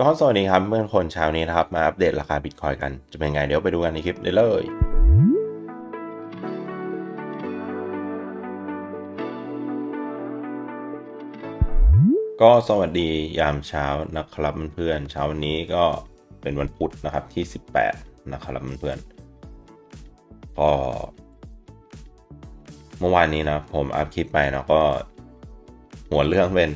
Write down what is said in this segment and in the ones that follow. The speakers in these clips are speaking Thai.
ก็สวัสดีครับเพื่อนคนเช้านี้นะครับ มาอัปเดตราคาบิตคอยกัน จะเป็นไงเดี๋ยวไปดูกันในคลิปได้เลยก็สวัสดียามเช้านะครับเพื่อนเช้าวันนี้ก็เป็นวันพุธนะครับที่ 18 นะครับเพื่อนก็เมื่อวานนี้นะผมอัพคลิปไปนะก็หัวเรื่องเป็น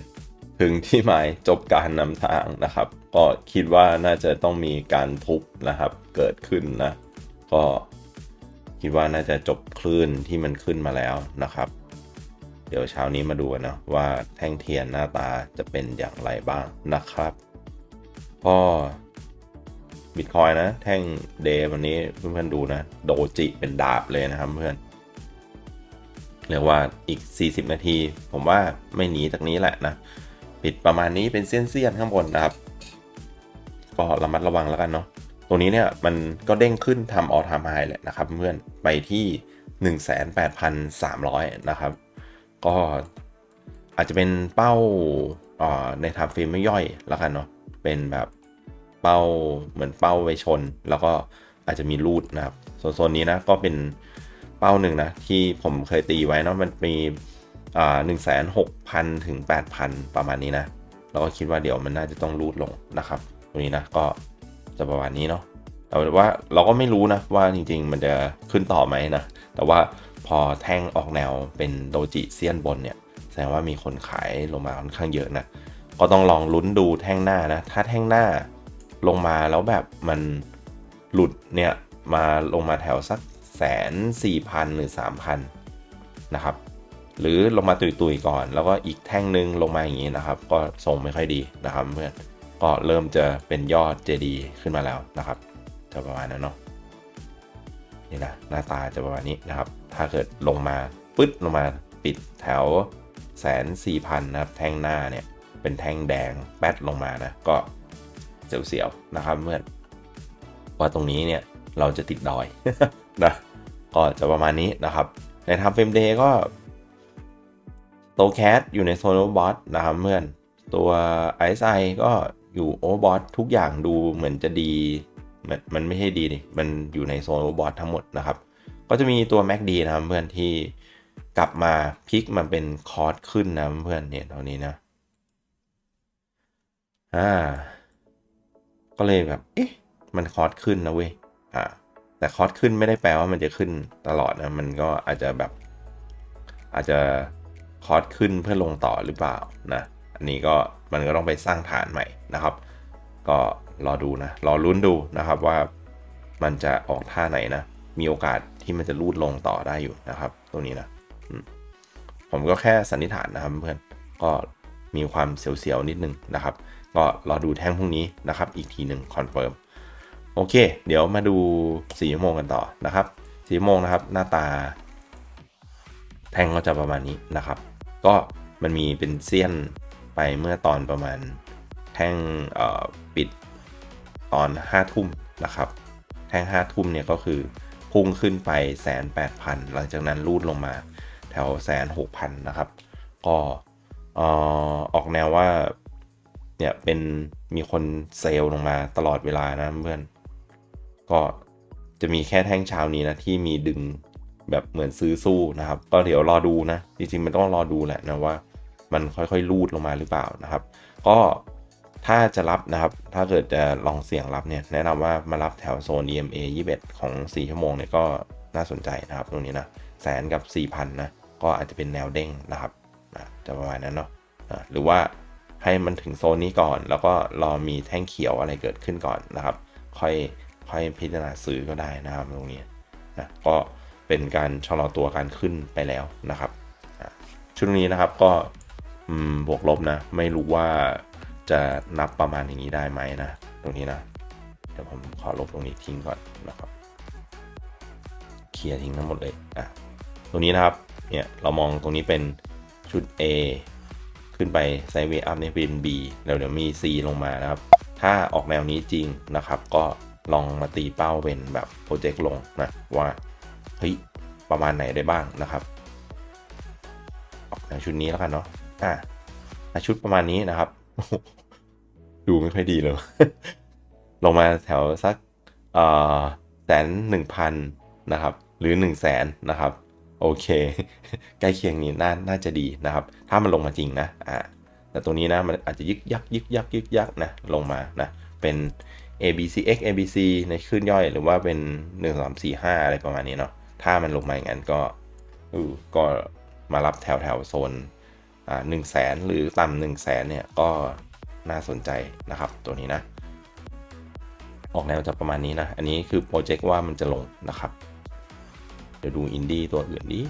ถึงที่หมายจบการนำทางนะครับ ก็คิดว่าน่าจะต้องมีการทุบนะครับเกิดขึ้นนะ ก็คิดว่าน่าจะจบคลื่นที่มันขึ้นมาแล้วนะครับ เดี๋ยวเช้านี้มาดูนนะว่าแท่งเทียนหน้าตาจะเป็นอย่างไรบ้างนะครับก็บิตคอยนะ แท่งเดย์วันนี้เพื่อนๆดูนะ โดจิเป็นดาบเลยนะครับเพื่อนเรียกว่าอีก 40 นาที ผมว่าไม่หนีจากนี้แหละนะ ปิดประมาณนี้เป็นเส้นๆข้างบนนะครับ ก็ระมัดระวังแล้วกันเนาะตรงนี้เนี่ยมันก็เด้งขึ้นทำออทามไฮแหละนะครับเพื่อนไปที่ 18,300 นะครับ ก็อาจจะเป็นเป้าในทม์เฟรมไม่ย่อยแล้วกันเนาะเป็นแบบเป้าเหมือนเป้าไวชน แล้วก็อาจจะมีรูดนะครับส่วนโซนนี้นะก็เป็นเป้าหนึ่งนะที่ผมเคยตีไว้เนาะมันมีหนึ่งแสนหกพันถึงแปดพันประมาณนี้นะเราก็คิดว่าเดี๋ยวมันน่าจะต้องรูดลงนะครับ ตรงนี้นะก็จะประมาณนี้เนาะแต่ว่าเราก็ไม่รู้นะว่าจริงๆ มันจะขึ้นต่อไหมนะ แต่ว่าพอแท่งออกแนวเป็นโดจิเซียนบนเนี่ยแสดงว่ามีคนขายลงมาค่อนข้างเยอะนะ ก็ต้องลองลุ้นดูแท่งหน้านะ ถ้าแท่งหน้าลงมาแล้วแบบมันหลุดเนี่ยมาลงมาแถวสักแสนสี่พันหรือสามพันนะครับ หรือลงมาตุยๆก่อน แล้วก็อีกแท่งหนึ่งลงมาอย่างนี้นะครับ ก็ทรงไม่ค่อยดีนะครับเพื่อน ก็เริ่มจะเป็นยอดเจดีขึ้นมาแล้วนะครับจะประมาณนั้นเนาะนี่นะหน้าตาจะประมาณนี้นะครับ ถ้าเกิดลงมาปึ๊ดลงมาปิดแถวแสนสี่พันนะครับ แท่งหน้าเนี่ยเป็นแท่งแดงแป๊ดลงมานะก็เสียวๆนะครับเพื่อนว่าตรงนี้เนี่ยเราจะติดดอยนะก็จะประมาณนี้นะครับ ในทำเฟรมเดย์ก็โตแคสอยู่ในโซนโอบอสนะครับเพื่อนตัว ISI ก็ อยู่โอบอสทุกอย่างดูเหมือนจะดี มันมันไม่ใช่ดีนี่มันอยู่ในโซนโอบอสทั้งหมดนะครับ ก็จะมีตัว MACD นะครับเพื่อนที่กลับมาพลิกมันเป็นคอร์สขึ้นนะเพื่อนเนี่ยตอนนี้นะอ่าก็เลยแบบเอ๊ะมันคอร์สขึ้นนะเว้ยอ่าแต่คอร์สขึ้นไม่ได้แปลว่ามันจะขึ้นตลอดนะมันก็อาจจะแบบ อาจจะคอร์สขึ้นเพื่อลงต่อหรือเปล่านะอันนี้ก็ มันก็ต้องไปสร้างฐานใหม่นะครับ ก็รอดูนะ รอลุ้นดูนะครับว่ามันจะออกท่าไหนนะ มีโอกาสที่มันจะรูดลงต่อได้อยู่นะครับตรงนี้นะผมก็แค่สันนิษฐานนะครับเพื่อนก็มีความเสียวๆนิดนึงนะครับ ก็รอดูแท่งพรุ่งนี้นะครับ อีกทีหนึ่งคอนเฟิร์มโอเค เดี๋ยวมาดู4ชั่วโมงกันต่อนะครับ4ชั่วโมงนะครับ หน้าตา แท่งก็จะประมาณนี้นะครับ ก็มันมีเป็นเซียน ไปเมื่อตอนประมาณแท่งปิดตอน 5 ทุ่มนะครับ แท่ง 5 ทุ่มเนี่ยก็คือพุ่งขึ้นไปแสนแปดพันหลังจากนั้นรูดลงมาแถวแสนหกพันนะครับ ก็ออกแนวว่าเนี่ยเป็นมีคนเซลล์ลงมาตลอดเวลานะเพื่อน ก็จะมีแค่แท่งเช้านี้นะที่มีดึงแบบเหมือนซื้อสู้นะครับ ก็เดี๋ยวรอดูนะ จริงๆมันต้องรอดูแหละนะว่า มันค่อยๆลูดลงมาหรือเปล่านะครับ ก็ถ้าจะรับนะครับ ถ้าเกิดจะลองเสี่ยงรับเนี่ย แนะนำว่ามารับแถวโซน EMA 21 ของ 4 ชั่วโมงเนี่ยก็น่าสนใจนะครับตรงนี้นะแสนกับ 4,000นะก็อาจจะเป็นแนวเด้งนะครับจะประมาณนั้นเนาะหรือว่าให้มันถึงโซนนี้ก่อน แล้วก็รอมีแท่งเขียวอะไรเกิดขึ้นก่อนนะครับ ค่อยค่อยพิจารณาซื้อก็ได้นะครับตรงนี้นะก็เป็นการชะลอตัวการขึ้นไปแล้วนะครับชุดนี้นะครับก็ บวกลบนะ ไม่รู้ว่าจะนับประมาณอย่างนี้ได้ไหมนะ ตรงนี้นะ เดี๋ยวผมขอลบตรงนี้ทิ้งก่อนนะครับ เคลียร์ทิ้งทั้งหมดเลย อะ ตรงนี้นะครับ เนี่ย เรามองตรงนี้เป็นชุด A ขึ้นไปไซเวย์อัพในเป็น B แล้วเดี๋ยวมี C ลงมานะครับ ถ้าออกแนวนี้จริงนะครับ ก็ลองมาตีเป้าเป็นแบบโปรเจกต์ลงนะ ว่าเฮ้ยประมาณไหนได้บ้างนะครับ ออกแนวชุดนี้แล้วกันเนาะ อะชุดประมาณนี้นะครับ ดูไม่ค่อยดีเลย ลงมาแถวสักเอ่อแสนหนึ่งพันนะครับ หรือหนึ่งแสนนะครับ โอเค ใกล้เคียงนี้น่าน่าจะดีนะครับ ถ้ามันลงมาจริงนะอ่าแต่ตัวนี้นะมันอาจจะยึกยักยึกยักยึกยักนะลงมานะเป็น ABCX ABC ในคลื่นย่อย หรือว่าเป็น 1 3 4 5 อะไรประมาณนี้เนาะถ้ามันลงมาอย่างนั้นก็อก็มารับแถวแถวโซน หนึ่งแสนหรือต่ำหนึ่งแสนเนี่ยก็น่าสนใจนะครับตัวนี้นะ ออกแนวจะประมาณนี้นะ อันนี้คือโปรเจกต์ว่ามันจะลงนะครับ เดี๋ยวดูอินดี้ตัวอื่นดิ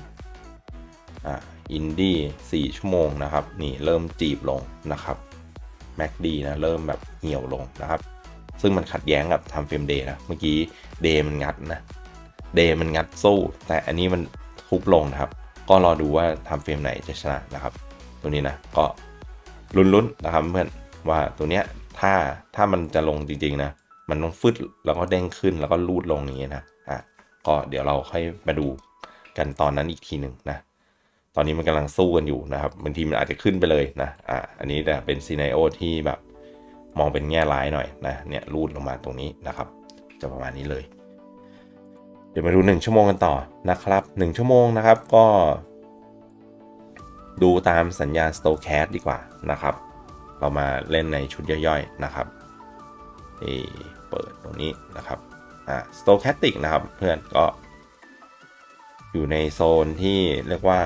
อ่าอินดี้สี่ชั่วโมงนะครับ นี่เริ่มจีบลงนะครับแม็กดีนะ เริ่มแบบเหี่ยวลงนะครับ ซึ่งมันขัดแย้งกับทำเฟรมเดย์นะ เมื่อกี้เดย์มันงัดนะเดย์มันงัดสู้ แต่อันนี้มันทุบลงนะครับ ก็รอดูว่าทำเฟรมไหนจะชนะนะครับ ตัวนี้นะก็ลุ้นๆนะครับเพื่อนว่าตัวเนี้ยถ้าถ้ามันจะลงจริงๆนะมันต้องฟึดแล้วก็เด้งขึ้นแล้วก็ลูดลงอย่างนี้นะอะก็เดี๋ยวเราค่อยมาดูกันตอนนั้นอีกทีหนึ่งนะตอนนี้มันกำลังสู้กันอยู่นะครับบางทีมันอาจจะขึ้นไปเลยนะอะอันนี้แต่เป็นซีนโอที่แบบมองเป็นแง่ร้ายหน่อยนะเนี่ยลูดลงมาตรงนี้นะครับ จะประมาณนี้เลย เดี๋ยวมาดู 1 ชั่วโมงกันต่อนะครับ 1 ชั่วโมงนะครับก็ ดูตามสัญญาณ s t o c a s t ดีกว่านะครับ เรามาเล่นในชุดย่อยๆนะครับนี่เปิดตรงนี้นะครับอ่า stochastic นะครับเพื่อนก็ อยู่ในโซนที่เรียกว่า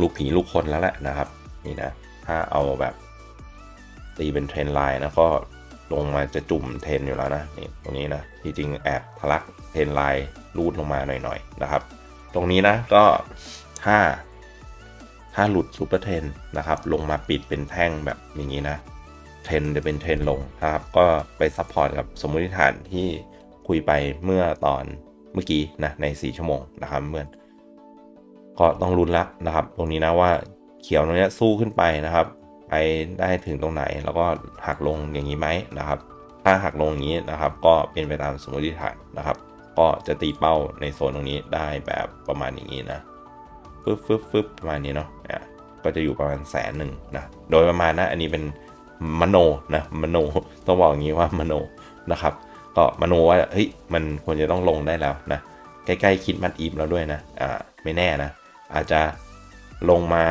ลูกผีลูกคนแล้วแหละนะครับนี่นะถ้าเอาแบบตีเป็นเทรนไลน์นะก็ลงมาจะจุ่มเทรนอยู่แล้วนะนี่ตรงนี้นะที่จริงแอบทะลักเทรนไลน์รูดลงมาหน่อยๆนะครับ ตรงนี้นะก็ถ้า ถ้าหลุดซูเปอร์เทนนะครับลงมาปิดเป็นแท่งแบบอย่างนี้นะเทรนจะเป็นเทรนลงนะครับก็ไปซัพพอร์ตกับสมมติฐานที่คุยไปเมื่อตอนเมื่อกี้นะใน 4 ชั่วโมงนะครับเพื่อนก็ต้องรุนละนะครับ ตรงนี้นะว่าเขียวตรงนี้สู้ขึ้นไปนะครับ ไปได้ถึงตรงไหนแล้วก็หักลงอย่างนี้ไหมนะครับ ถ้าหักลงอย่างนี้นะครับ ก็เป็นไปตามสมมติฐานนะครับ ก็จะตีเป้าในโซนตรงนี้ได้แบบประมาณอย่างนี้นะ ฟึบฟึบฟึบประมาณนี้เนาะอะก็จะอยู่ประมาณแสนหนึ่งนะโดยประมาณนะอันนี้เป็นมโนนะมโนต้องบอกอย่างนี้ว่ามโนนะครับ ก็มโนว่าเฮ้ยมันควรจะต้องลงได้แล้วนะใกล้ๆคิดมัดอีฟแล้วด้วยนะอ่าไม่แน่นะ อาจจะลงมา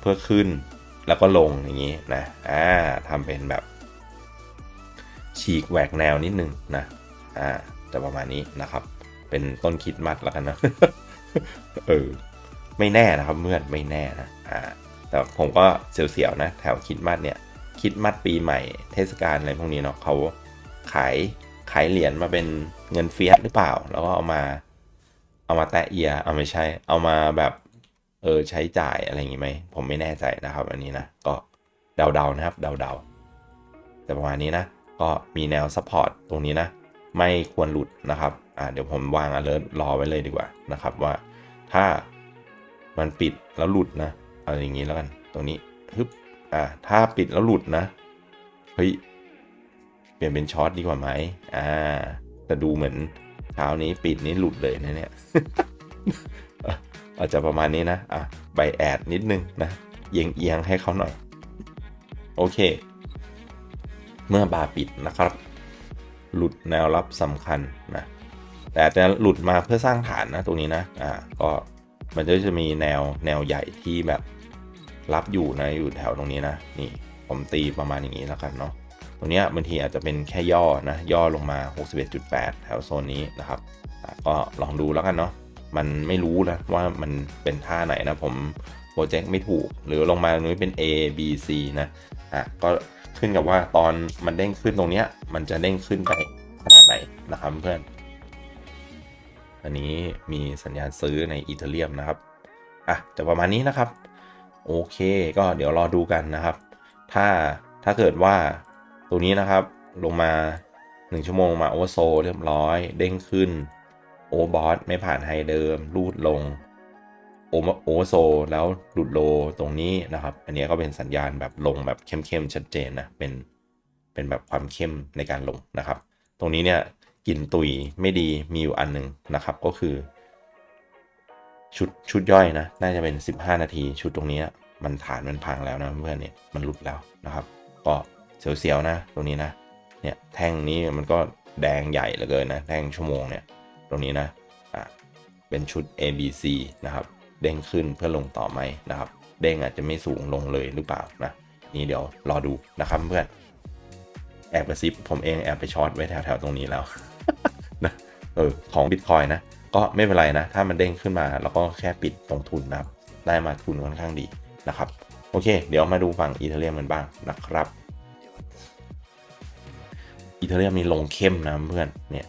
เพื่อขึ้นแล้วก็ลงอย่างนี้นะอ่าทำเป็นแบบ ฉีกแหวกแนวนิดนึงนะอ่าจะประมาณนี้นะครับ เป็นต้นคิดมัดแล้วกันนะ เออ ไม่แน่นะครับเพื่อนไม่แน่นะอ่าแต่ผมก็เสียวๆนะแถวคิดมัดเนี่ยคิดมัดปีใหม่เทศกาลอะไรพวกนี้เนาะเขาขายขายเหรียญมาเป็นเงินเฟียสหรือเปล่า แล้วก็เอามา เอามาแตะเอียเอาไม่ใช่ เอามาแบบเออใช้จ่ายอะไรอย่างงี้ไหมผมไม่แน่ใจนะครับ อันนี้นะก็เดาๆนะครับเดาๆแต่ประมาณนี้นะก็มีแนวซัพพอร์ตตรงนี้นะไม่ควรหลุดนะครับอ่าเดี๋ยวผมวาง alert รอไว้เลยดีกว่านะครับว่าถ้า มันปิดแล้วหลุดนะเอาอย่างนี้แล้วกัน ตรงนี้ฮึบอ่าถ้าปิดแล้วหลุดนะเฮ้ยเปลี่ยนเป็นช็อตดีกว่าไหมอ่าแต่ดูเหมือนเช้านี้ปิดนี้หลุดเลยนะเนี่ยอาจจะประมาณนี้นะอะใบแอดนิดนึงนะเอียงเอียงให้เขาหน่อย โอเค เมื่อบาปิดนะครับ หลุดแนวรับสำคัญนะแต่จะหลุดมาเพื่อสร้างฐานนะตรงนี้นะอ่าก็ มันก็จะมีแนวแนวใหญ่ที่แบบรับอยู่นะอยู่แถวตรงนี้นะนี่ผมตีประมาณอย่างนี้แล้วกันเนาะตรงเนี้ยบางทีอาจจะเป็นแค่ย่อนะย่อลงมา 61.8 แถวโซนนี้นะครับก็ลองดูแล้วกันเนาะมันไม่รู้นะว่ามันเป็นท่าไหนนะผมโปรเจกต์ไม่ถูก หรือลงมาตรงนี้เป็น A B C นะอะก็ขึ้นกับว่าตอนมันเด้งขึ้นตรงเนี้ยมันจะเด้งขึ้นไปขนาดไหนนะครับเพื่อน อันนี้มีสัญญาณซื้อในอีเทเรียมนะครับ อะจะประมาณนี้นะครับ โอเค ก็เดี๋ยวรอดูกันนะครับ ถ้าถ้าเกิดว่าตัวนี้นะครับ ลงมา 1 ชั่วโมงมาโอเวอร์โซเรียบร้อย เด้งขึ้น โอบอสไม่ผ่านไฮเดิม รูดลงโอโอเวอร์โซแล้วหลุดโลตรงนี้นะครับ อันนี้ก็เป็นสัญญาณแบบลงแบบเข้มๆชัดเจนนะ เป็นเป็นแบบความเข้มในการลงนะครับ ตรงนี้เนี่ย กลิ่นตุยไม่ดีมีอยู่อันหนึ่งนะครับก็คือ ชุดชุดย่อยนะ น่าจะเป็น 15 นาที ชุดตรงนี้มันฐานมันพังแล้วนะเพื่อนเนี่ยมันหลุดแล้วนะครับ ก็เสียวๆนะ ตรงนี้นะเนี่ยแท่งนี้มันก็แดงใหญ่เหลือเกินนะแท่งชั่วโมงเนี่ยตรงนี้นะอะเป็นชุด A B C นะครับเด้งขึ้นเพื่อลงต่อไหมนะครับ เด้งอาจจะไม่สูงลงเลยหรือเปล่านะนี่เดี๋ยวรอดูนะครับเพื่อนแอบกระซิบผมเองแอบไปช็อตไว้แถวๆตรงนี้แล้ว เออของบิตคอยนะ ก็ไม่เป็นไรนะ ถ้ามันเด้งขึ้นมาเราก็แค่ปิดตรงทุนนะครับ ได้มาทุนค่อนข้างดีนะครับ โอเค เดี๋ยวมาดูฝั่งอีเทเรียมกันบ้างนะครับอีเทเรียมมีลงเข้มนะเพื่อนเนี่ย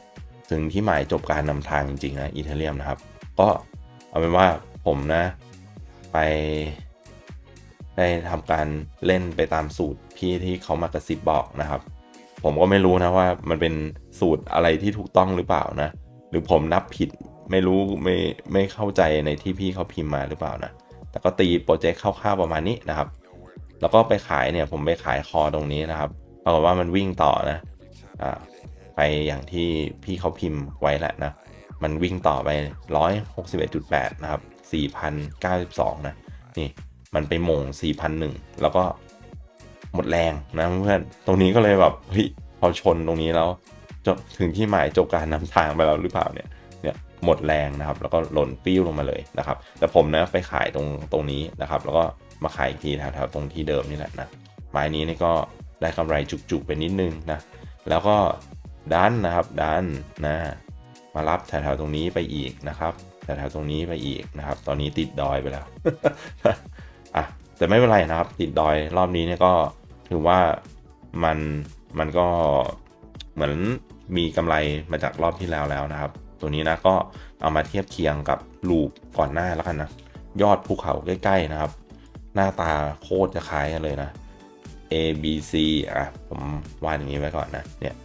ถึงที่หมายจบการนำทางจริงๆนะอีเทเรียมนะครับ ก็เอาเป็นว่าผมนะ ไปได้ทำการเล่นไปตามสูตรพี่ที่เขามากระซิบบอกนะครับ ผมก็ไม่รู้นะว่ามันเป็นสูตรอะไรที่ถูกต้องหรือเปล่านะ หรือผมนับผิดไม่รู้ไม่ไม่เข้าใจในที่พี่เขาพิมพ์มาหรือเปล่านะ แต่ก็ตีโปรเจกต์คร่าวๆประมาณนี้นะครับ แล้วก็ไปขายเนี่ยผมไปขายคอตรงนี้นะครับปรากฏว่ามันวิ่งต่อนะอ่าไปอย่างที่พี่เขาพิมพ์ไว้แหละนะ มันวิ่งต่อไป 161.8 นะครับ 4,092 นะ นี่ มันไปมง4,001 แล้วก็ หมดแรงนะเพื่อนตรงนี้ก็เลยแบบเฮ้ยพอชนตรงนี้แล้วจบถึงที่หมายจบการนำทางไปแล้วหรือเปล่าเนี่ยเนี่ยหมดแรงนะครับ แล้วก็หล่นปิ้วลงมาเลยนะครับ แต่ผมนะไปขายตรงตรงนี้นะครับ แล้วก็มาขายอีกทีแถวๆตรงที่เดิมนี่แหละนะไม้นี้นี่ก็ได้กำไรจุกๆไปนิดนึงนะแล้วก็ดันนะครับดันนะมารับแถวๆตรงนี้ไปอีกนะครับแถวๆตรงนี้ไปอีกนะครับ ตอนนี้ติดดอยไปแล้วอะแต่ไม่เป็นไรนะครับ ติดดอยรอบนี้เนี่ยก็ ถือว่ามันมันก็เหมือนมีกำไรมาจากรอบที่แล้วแล้วนะครับ ตัวนี้นะก็เอามาเทียบเคียงกับลูปก่อนหน้าแล้วกันนะยอดภูเขาใกล้ๆนะครับ หน้าตาโคตรจะคล้ายกันเลยนะ A B C อะผมวาดอย่างนี้ไว้ก่อนนะเนี่ย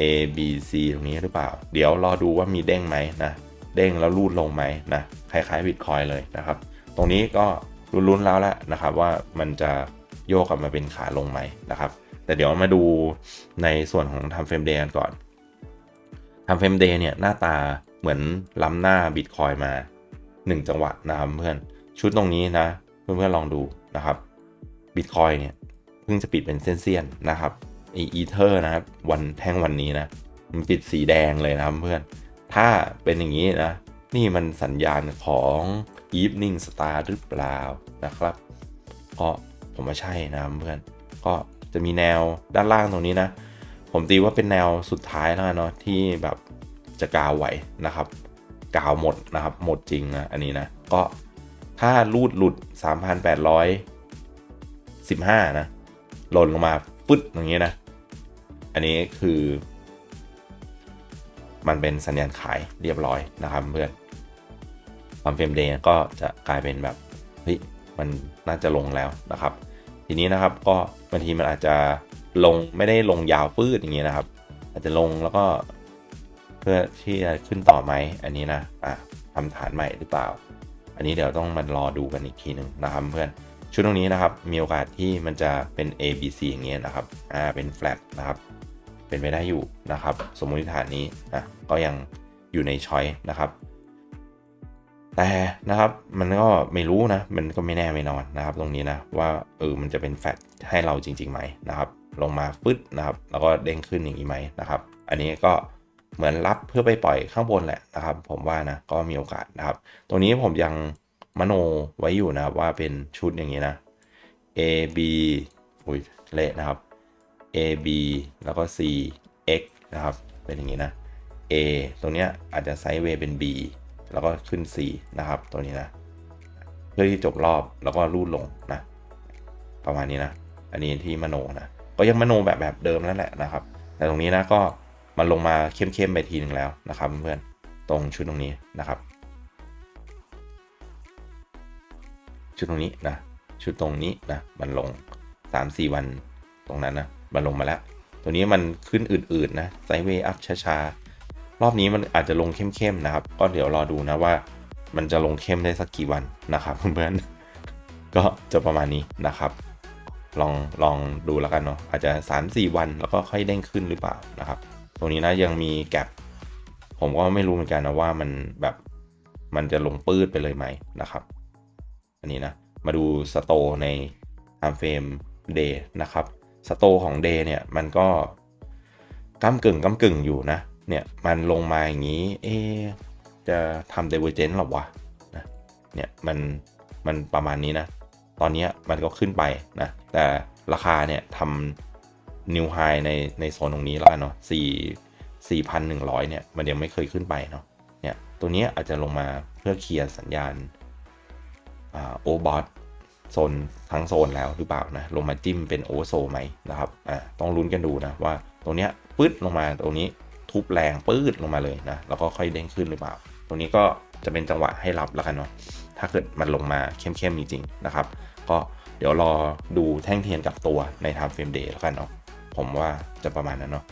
A B C ตรงนี้หรือเปล่า เดี๋ยวรอดูว่ามีเด้งไหมนะเด้งแล้วรูดลงไหมนะคล้ายๆบิตคอยเลยนะครับ ตรงนี้ก็ลุ้นๆแล้วแหละนะครับว่ามันจะ โยกกลับมาเป็นขาลงไหมนะครับ แต่เดี๋ยวมาดูในส่วนของทำเฟรมเดย์กันก่อนทำเฟรมเดย์เนี่ยหน้าตาเหมือนล้ำหน้าบิตคอยมา 1 จังหวะนะครับเพื่อนชุดตรงนี้นะ เพื่อนๆลองดูนะครับบิตคอยเนี่ยเพิ่งจะปิดเป็นเส้นๆนะครับอีเทอร์นะครับวันแท่งวันนี้นะมันปิดสีแดงเลยนะครับเพื่อน ถ้าเป็นอย่างนี้นะ นี่มันสัญญาณของ evening star หรือเปล่านะครับก็ ผมว่าใช่นะเพื่อนก็จะมีแนวด้านล่างตรงนี้นะ ผมตีว่าเป็นแนวสุดท้ายแล้วเนาะที่แบบจะกาวไหวนะครับ กาวหมดนะครับ หมดจริงนะอันนี้นะ ก็ถ้ารูดหลุด 3,815 นะ หล่นลงมาปึ๊ดอย่างนี้นะ อันนี้คือ มันเป็นสัญญาณขายเรียบร้อยนะครับเพื่อนความเฟรมเดย์ก็จะกลายเป็นแบบเฮ้ย มันน่าจะลงแล้วนะครับ ทีนี้นะครับก็บางทีมันอาจจะลงไม่ได้ลงยาวปื้ดอย่างนี้ยนะครับ อาจจะลงแล้วก็เพื่อที่จะขึ้นต่อไหมอันนี้นะอะทำฐานใหม่หรือเปล่า อันนี้เดี๋ยวต้องมารอดูกันอีกทีหนึ่งนะครับเพื่อนชุดตรงนี้นะครับมีโอกาสที่มันจะเป็น A B C อย่างเงี้ยนะครับอ่าเป็น flat นะครับเป็นไปได้อยู่นะครับ สมมติฐานนี้นะก็ยังอยู่ในช้อยนะครับ แต่นะครับมันก็ไม่รู้นะ มันก็ไม่แน่ไม่นอนนะครับ ตรงนี้นะว่าเออมันจะเป็นแฟลตให้เราจริงๆไหมนะครับ ลงมาฟึดนะครับ แล้วก็เด้งขึ้นอย่างนี้ไหมนะครับ อันนี้ก็เหมือนรับเพื่อไปปล่อยข้างบนแหละนะครับ ผมว่านะก็มีโอกาสนะครับ ตรงนี้ผมยังมโนไว้อยู่นะครับว่าเป็นชุดอย่างนี้นะ A B อุ้ยเละนะครับ A B แล้วก็ C X นะครับ เป็นอย่างนี้นะ A ตรงเนี้ยอาจจะไซด์เวย์เป็น B แล้วก็ขึ้น C นะครับ ตัวนี้นะ เพื่อที่จบรอบแล้วก็รูดลงนะ ประมาณนี้นะ อันนี้ที่มโนนะ ก็ยังมโนแบบแบบเดิมนั่นแหละนะครับ แต่ตรงนี้นะก็มันลงมาเข้มๆไปทีหนึ่งแล้วนะครับเพื่อนตรงชุดตรงนี้นะครับ ชุดตรงนี้นะ ชุดตรงนี้นะ มันลง 3-4 วันตรงนั้นนะ มันลงมาแล้ว ตัวนี้มันขึ้นอืดๆนะไซเวย์อัพช้าๆ รอบนี้มันอาจจะลงเข้มๆนะครับ ก็เดี๋ยวรอดูนะว่ามันจะลงเข้มได้สักกี่วันนะครับเพื่อนๆก็จะประมาณนี้นะครับ ลองลองดูแล้วกันเนาะอาจจะ 3-4 วันแล้วก็ค่อยเด้งขึ้นหรือเปล่านะครับ ตรงนี้นะยังมีแกลบผมก็ไม่รู้เหมือนกันนะว่ามันแบบมันจะลงปื้ดไปเลยไหมนะครับ อันนี้นะมาดูสโตใน time frame day นะครับสโตของเดย์เนี่ยมันก็ก้ากึ่งก้ากึ่งอยู่นะ เนี่ยมันลงมาอย่างนี้ เอ๊จะทำ divergence หรอวะนะเนี่ยมันมันประมาณนี้นะ ตอนนี้มันก็ขึ้นไปนะ แต่ราคาเนี่ยทำ new high ในในโซนตรงนี้แล้วกันเนาะ4 4,100เนี่ยมันยังไม่เคยขึ้นไปเนาะ เนี่ยตัวเนี้ยอาจจะลงมาเพื่อเคลียร์สัญญาณโอบอสโซนทั้งโซนแล้วหรือเปล่านะ ลงมาจิ้มเป็นโอโซไหมนะครับ อ่า ต้องลุ้นกันดูนะว่าตรงเนี้ยปื๊ดลงมาตรงนี้ ทุบแรงปื๊ดลงมาเลยนะแล้วก็ค่อยเด้งขึ้นหรือเปล่า ตรงนี้ก็จะเป็นจังหวะให้รับแล้วกันเนาะถ้าเกิดมันลงมาเข้มๆจริงๆนะครับ ก็เดี๋ยวรอดูแท่งเทียนกับตัวใน time frame day แล้วกันเนาะผมว่าจะประมาณนั้นเนาะ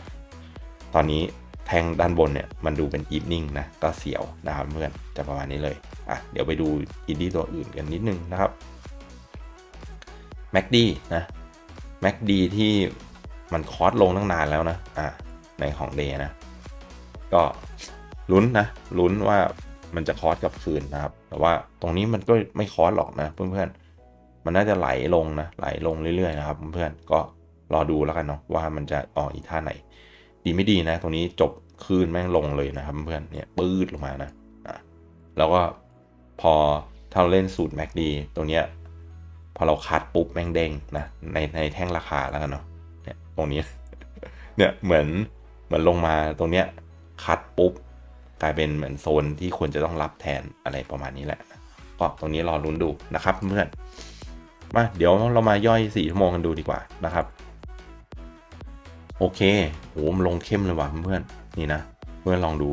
ตอนนี้แท่งด้านบนเนี่ยมันดูเป็น evening นะก็เสียวนะครับเพื่อนจะประมาณนี้เลยอะเดี๋ยวไปดูอินดี้ตัวอื่นกันนิดนึงนะครับ MACD นะ MACD ที่มันคอร์สลงตั้งนานแล้วนะอะในของเดย์นะ ก็ลุ้นนะลุ้นว่ามันจะคอสกับคืนนะครับ แต่ว่าตรงนี้มันก็ไม่คอสหรอกนะเพื่อนๆ มันน่าจะไหลลงนะไหลลงเรื่อยๆนะครับเพื่อนๆก็รอดูแล้วกันเนาะว่ามันจะออกอีท่าไหน ดีไม่ดีนะ ตรงนี้จบคืนแม่งลงเลยนะครับเพื่อนเนี่ยปื้ดลงมานะอะแล้วก็พอถ้าเราเล่นสูตร MACD ตรงเนี้ยพอเราคัดปุ๊บแม่งเด้งนะในในแท่งราคาแล้วกันเนาะเนี่ยตรงนี้เนี่ยเหมือนเหมือนลงมาตรงเนี้ย คัดปุ๊บ กลายเป็นเหมือนโซนที่ควรจะต้องรับแทนอะไรประมาณนี้แหละ ก็ตรงนี้รอลุ้นดูนะครับเพื่อนมาเดี๋ยวเรามาย่อย 4 ชั่วโมงกันดูดีกว่านะครับ โอเคโหมลงเข้มเลยว่ะเพื่อนนี่นะเพื่อนลองดู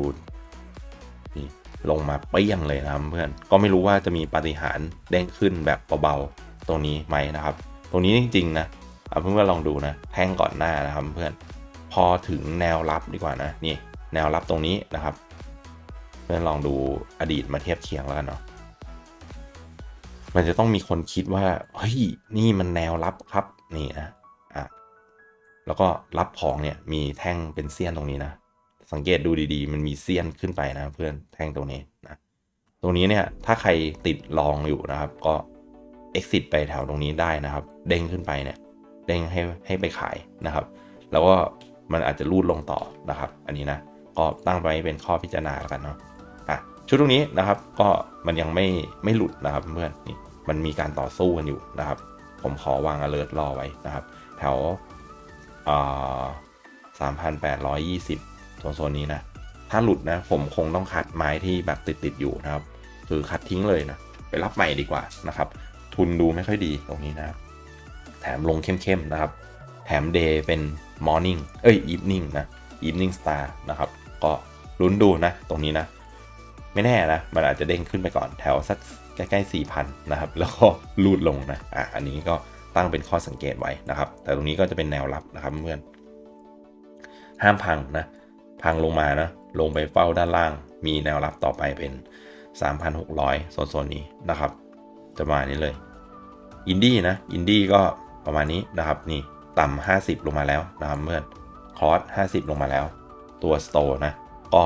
นี่ลงมาเปี้ยงเลยนะเพื่อนก็ไม่รู้ว่าจะมีปาฏิหาริย์เด้งขึ้นแบบเบาๆตรงนี้ไหมนะครับ ตรงนี้จริงๆนะเอาเพื่อนๆลองดูนะแท่งก่อนหน้านะครับเพื่อนพอถึงแนวรับดีกว่านะนี่ แนวรับตรงนี้นะครับ เพื่อนลองดูอดีตมาเทียบเคียงแล้วกันเนาะมันจะต้องมีคนคิดว่าเฮ้ยนี่มันแนวรับครับนี่นะอะแล้วก็รับของเนี่ยมีแท่งเป็นเสี้ยนตรงนี้นะ สังเกตดูดีๆ มันมีเสี้ยนขึ้นไปนะเพื่อนแท่งตรงนี้นะตรงนี้เนี่ยถ้าใครติดลองอยู่นะครับก็ exit ไปแถวตรงนี้ได้นะครับ เด้งขึ้นไปเนี่ยเด้งให้ให้ไปขายนะครับ แล้วก็มันอาจจะรูดลงต่อนะครับ อันนี้นะ ก็ตั้งไว้เป็นข้อพิจารณาแล้วกันเนาะอะชุดตรงนี้นะครับก็มันยังไม่ไม่หลุดนะครับเพื่อนนี่มันมีการต่อสู้กันอยู่นะครับ ผมขอวาง alert รอไว้นะครับ แถวอ่าสามพันแปดร้อยยี่สิบโซนโซนนี้นะ ถ้าหลุดนะผมคงต้องคัดไม้ที่แบบติดติดๆอยู่นะครับ คือคัดทิ้งเลยนะ ไปรับใหม่ดีกว่านะครับ ทุนดูไม่ค่อยดีตรงนี้นะครับ แถมลงเข้มๆนะครับ แถม day เป็น morning เอ้ย evening นะ evening star นะครับ ก็ลุ้นดูนะ ตรงนี้นะ ไม่แน่นะ มันอาจจะเด้งขึ้นไปก่อนแถวสักใกล้ๆ4,000นะครับ แล้วก็ลูดลงนะอะอันนี้ก็ตั้งเป็นข้อสังเกตไว้นะครับ แต่ตรงนี้ก็จะเป็นแนวรับนะครับเพื่อนห้ามพังนะ พังลงมานะ ลงไปเฝ้าด้านล่าง มีแนวรับต่อไปเป็น 3,600โซนๆนี้นะครับ จะมานี้เลย อินดี้นะ อินดี้ก็ประมาณนี้นะครับ นี่ต่ำ50 ลงมาแล้วนะครับเพื่อน คอร์ส50 ลงมาแล้ว ตัวสโตนะ ก็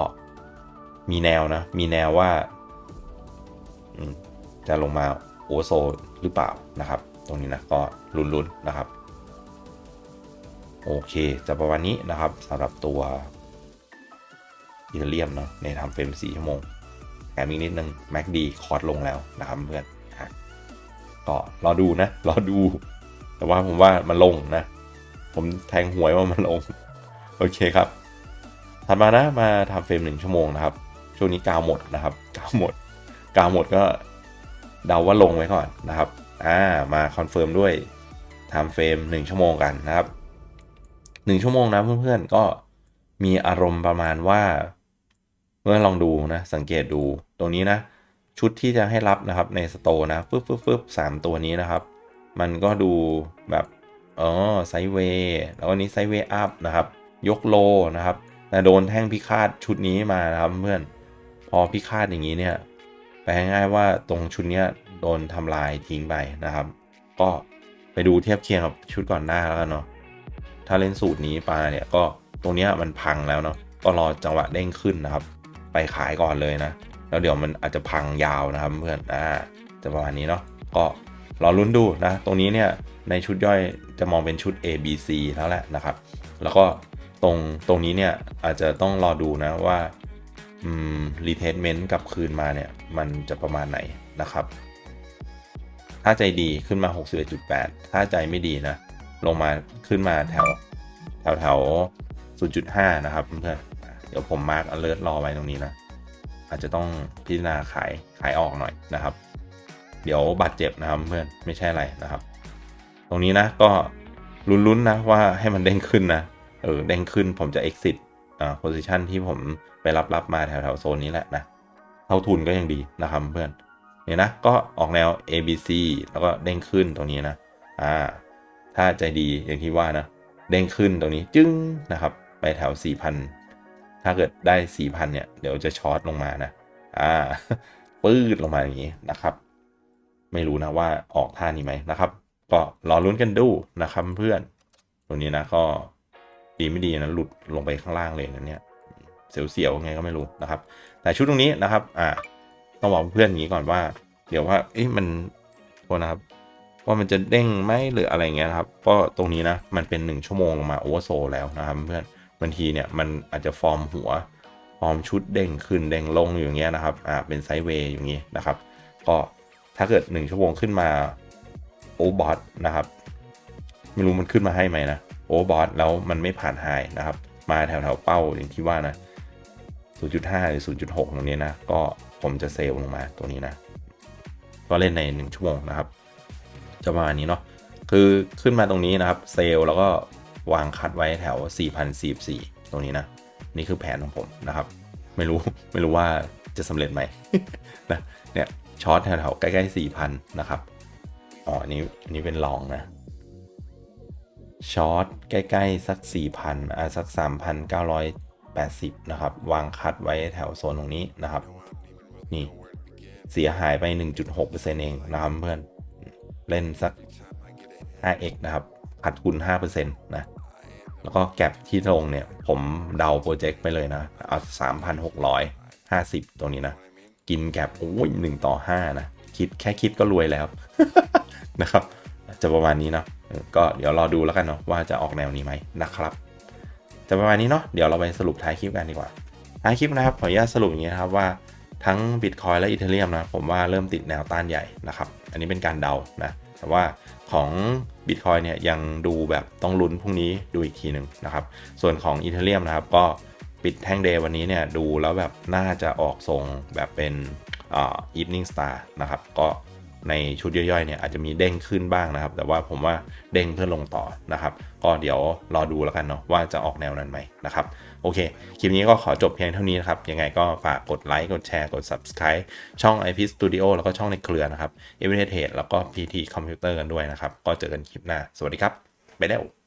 มีแนวนะ มีแนวว่า จะลงมาโอโซหรือเปล่านะครับ ตรงนี้นะก็ลุ้นๆนะครับ โอเคจะประมาณนี้นะครับสำหรับตัวอิตาเลียมเนาะในทำเฟรม4ชั่วโมงแถมอีกนิดนึง MACD คอร์สลงแล้วนะครับเพื่อนก็รอดูนะ รอดู แต่ว่าผมว่ามันลงนะ ผมแทงหวยว่ามันลง โอเคครับ ถัดมานะมาทำเฟรมหนึ่งชั่วโมงนะครับ ช่วงนี้กาวหมดนะครับกาวหมดกาวหมดก็เดาว่าลงไว้ก่อนนะครับอ่ามาคอนเฟิร์มด้วยทำเฟรมหนึ่งชั่วโมงกันนะครับหนึ่งชั่วโมงนะเพื่อนๆก็มีอารมณ์ประมาณว่า เมื่อลองดูนะ สังเกตดูตรงนี้นะ ชุดที่จะให้รับนะครับในสโตนะฟึบฟึบฟึบสามตัวนี้นะครับ มันก็ดูแบบอ๋อไซเวย์แล้วอันนี้ไซเวย์อัพนะครับ ยกโลนะครับ แต่โดนแท่งพิฆาตชุดนี้มานะครับเพื่อน พอพิฆาตอย่างนี้เนี่ยแปลง่ายว่าตรงชุดเนี้ยโดนทำลายทิ้งไปนะครับ ก็ไปดูเทียบเคียงกับชุดก่อนหน้าแล้วกันเนาะ ถ้าเล่นสูตรนี้มาเนี่ยก็ตรงเนี้ยมันพังแล้วเนาะ ก็รอจังหวะเด้งขึ้นนะครับ ไปขายก่อนเลยนะ แล้วเดี๋ยวมันอาจจะพังยาวนะครับเพื่อน อ่า จะประมาณนี้เนาะ ก็รอลุ้นดูนะ ตรงนี้เนี่ยในชุดย่อยจะมองเป็นชุด A B C แล้วแหละนะครับ แล้วก็ ตรงตรงนี้เนี่ยอาจจะต้องรอดูนะว่าอืม retestment กลับคืนมาเนี่ย มันจะประมาณไหนนะครับ ถ้าใจดีขึ้นมา 61.8 ถ้าใจไม่ดีนะ ลงมาขึ้นมาแถวแถวแถว0.5 นะครับเพื่อนเดี๋ยวผมมาร์ก alert รอไว้ตรงนี้นะ อาจจะต้องพิจารณาขายขายออกหน่อยนะครับ เดี๋ยวบาดเจ็บนะครับเพื่อนไม่ใช่อะไรนะครับ ตรงนี้นะก็ลุ้นๆนะว่าให้มันเด้งขึ้นนะ เออเด้งขึ้นผมจะ exit อ่า position ที่ผมไปรับรับมาแถวแถวโซนนี้แหละนะเท่าทุนก็ยังดีนะครับเพื่อนเนี่ยนะก็ออกแนว A B C แล้วก็เด้งขึ้นตรงนี้นะอ่าถ้าใจดีอย่างที่ว่านะเด้งขึ้นตรงนี้จึ้งนะครับไปแถว 4,000 ถ้าเกิดได้ 4,000 เนี่ย เดี๋ยวจะช็อตลงมานะอ่าปื้ดลงมาอย่างนี้นะครับ ไม่รู้นะว่าออกท่านี้ไหมนะครับ ก็รอลุ้นกันดูนะครับเพื่อนตรงนี้นะก็ ดีไม่ดีนะหลุดลงไปข้างล่างเลยนะเนี่ยเสียวๆไงก็ไม่รู้นะครับ แต่ชุดตรงนี้นะครับอ่าต้องบอกเพื่อนอย่างนี้ก่อนว่า เดี๋ยวว่าเอ๊ะมันโทษนะครับ ว่ามันจะเด้งไหมหรืออะไรเงี้ยครับ ก็ตรงนี้นะมันเป็น 1 ชั่วโมงลงมาโอเวอร์โซแล้วนะครับเพื่อนบางทีเนี่ยมันอาจจะฟอร์มหัวฟอร์มชุดเด้งขึ้นเด้งลงอยู่อย่างเงี้ยนะครับอ่าเป็นไซด์เวย์อย่างงี้นะครับ ก็ถ้าเกิด 1 ชั่วโมงขึ้นมาโอบอทนะครับไม่รู้มันขึ้นมาให้ไหมนะ โอบอทแล้วมันไม่ผ่านไฮนะครับ มาแถวแถวๆเป้าอย่างที่ว่านะ 0.5 หรือ 0.6 ตรงนี้นะ ก็ผมจะเซลลงมาตรงนี้นะ ก็เล่นใน 1 ชั่วโมงนะครับ จะประมาณนี้เนาะ คือขึ้นมาตรงนี้นะครับ เซลล์แล้วก็วางคัดไว้แถว 4,044 ตรงนี้นะ นี่คือแผนของผมนะครับ ไม่รู้ไม่รู้ว่าจะสำเร็จไหมนะ เนี่ยช็อตแถวๆใกล้ๆ4,000 นะครับ อ๋ออันนี้อันนี้เป็นลองนะ ช็อตใกล้ๆ สัก 4,000อ่าสัก 3,980 นะครับ วางคัดไว้แถวโซนตรงนี้นะครับ นี่เสียหายไป 1.6%เองนะครับเพื่อน เล่นสัก 5x นะครับขาดทุน5%นะ แล้วก็แก็บที่ลงเนี่ย ผมเดาโปรเจกต์ไปเลยนะ เอา 3,650 ตรงนี้นะ กินแก็บโอ้ยหนึ่งต่อ 5 นะ คิดแค่คิดก็รวยแล้วนะครับ จะประมาณนี้เนาะก็เดี๋ยวรอดูแล้วกันเนาะว่าจะออกแนวนี้ไหมนะครับ จะประมาณนี้เนาะเดี๋ยวเราไปสรุปท้ายคลิปกันดีกว่าท้ายคลิปนะครับขออนุญาตสรุปอย่างนี้นะครับว่าทั้ง Bitcoin และ Ethereum นะผมว่าเริ่มติดแนวต้านใหญ่นะครับ อันนี้เป็นการเดานะแต่ว่าของ Bitcoin เนี่ยยังดูแบบต้องลุ้นพรุ่งนี้ดูอีกทีหนึ่งนะครับ ส่วนของ Ethereum นะครับก็ปิดแท่งเดย์วันนี้เนี่ยดูแล้วแบบน่าจะออกทรงแบบเป็นอ่า evening star นะครับ ก็ ในชุดย่อยๆเนี่ยอาจจะมีเด้งขึ้นบ้างนะครับ แต่ว่าผมว่าเด้งเพื่อลงต่อนะครับ ก็เดี๋ยวรอดูแล้วกันเนาะว่าจะออกแนวนั้นไหมนะครับโอเค คลิปนี้ก็ขอจบเพียงเท่านี้นะครับ ยังไงก็ฝากกดไลค์ กดแชร์ กด Subscribe ช่อง IP Studio แล้วก็ช่องในเครือนะครับ e v e r y t a d e แล้วก็ PT Computer กันด้วยนะครับ ก็เจอกันคลิปหน้า สวัสดีครับ ไปแล้ว